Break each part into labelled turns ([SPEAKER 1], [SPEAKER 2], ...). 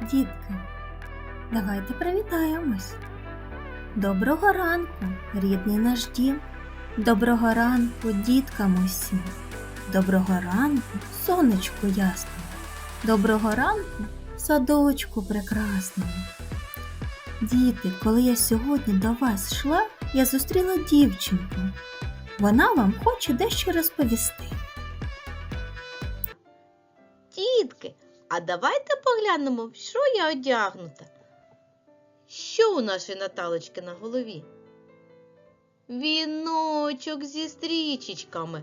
[SPEAKER 1] Дітки, давайте привітаємось. Доброго ранку, рідний наш дім. Доброго ранку, діткам усім. Доброго ранку, сонечку ясному. Доброго ранку, садочку прекрасному. Діти, коли я сьогодні до вас йшла, я зустріла дівчинку. Вона вам хоче дещо розповісти.
[SPEAKER 2] А давайте поглянемо, що я одягнута. Що у нашої Наталочки на голові? Віночок зі стрічечками.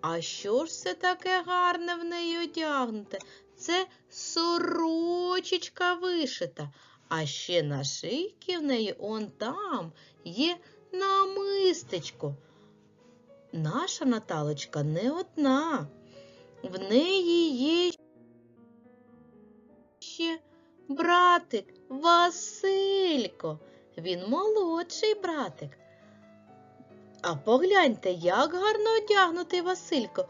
[SPEAKER 2] А що ж це таке гарне в неї одягнуте? Це сорочечка вишита. А ще на шийці в неї он там є намистечко. Наша Наталочка не одна. В неї братик Василько. Він молодший братик. А погляньте, як гарно одягнутий Василько.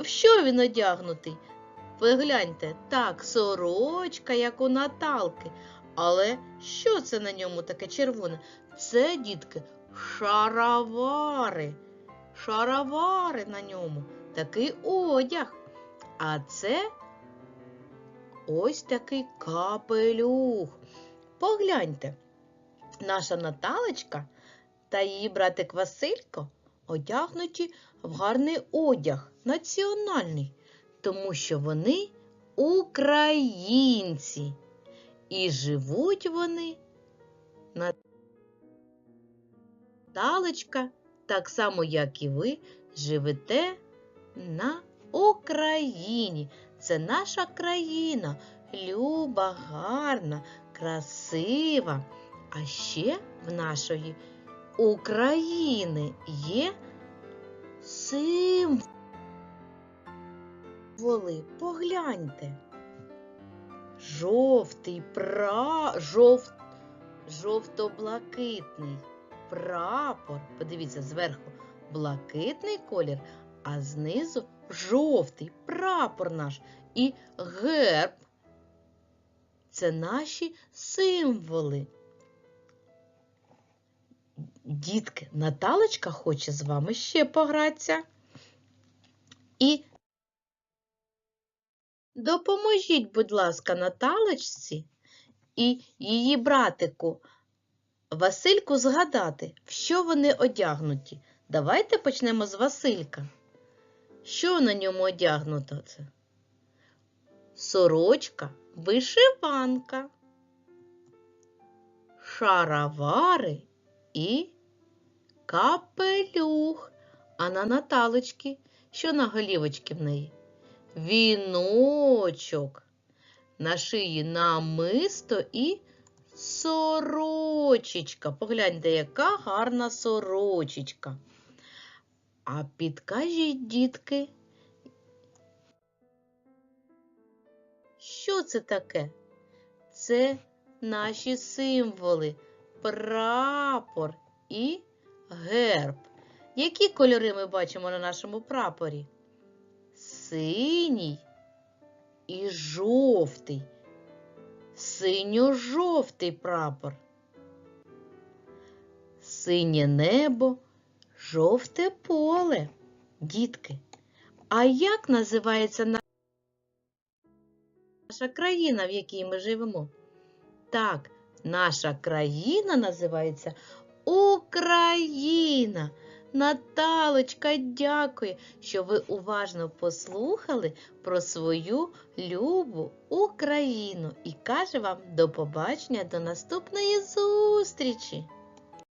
[SPEAKER 2] В що він одягнутий? Погляньте, так, сорочка, як у Наталки. Але що це на ньому таке червоне? Це, дітки, шаровари. Шаровари на ньому. Такий одяг. А це ось такий капелюх. Погляньте, наша Наталочка та її братик Василько одягнуті в гарний одяг, національний, тому що вони українці. І живуть вони на Наталочка, так само, як і ви, живете на Україні. Це наша країна, люба, гарна, красива. А ще в нашої України є символи. Погляньте. Жовтий пра... жов... жовто-блакитний прапор. Подивіться, зверху блакитний колір, а знизу жовтий прапор наш і герб. Це наші символи. Дітки, Наталочка хоче з вами ще погратися. І допоможіть, будь ласка, Наталочці і її братику Васильку згадати, в що вони одягнуті. Давайте почнемо з Василька. Що на ньому одягнуто це? Сорочка, вишиванка, шаровари і капелюх. А на Наталочки, що на голівочки в неї? Віночок. На шиї намисто і сорочечка. Погляньте, яка гарна сорочечка. А підкажіть, дітки, що це таке? Це наші символи, прапор і герб. Які кольори ми бачимо на нашому прапорі? Синій і жовтий. Синьо-жовтий прапор. Синє небо, жовте поле. Дітки, а як називається наша країна, в якій ми живемо? Так, наша країна називається Україна. Наталочка, дякую, що ви уважно послухали про свою любу Україну і каже вам до побачення до наступної зустрічі!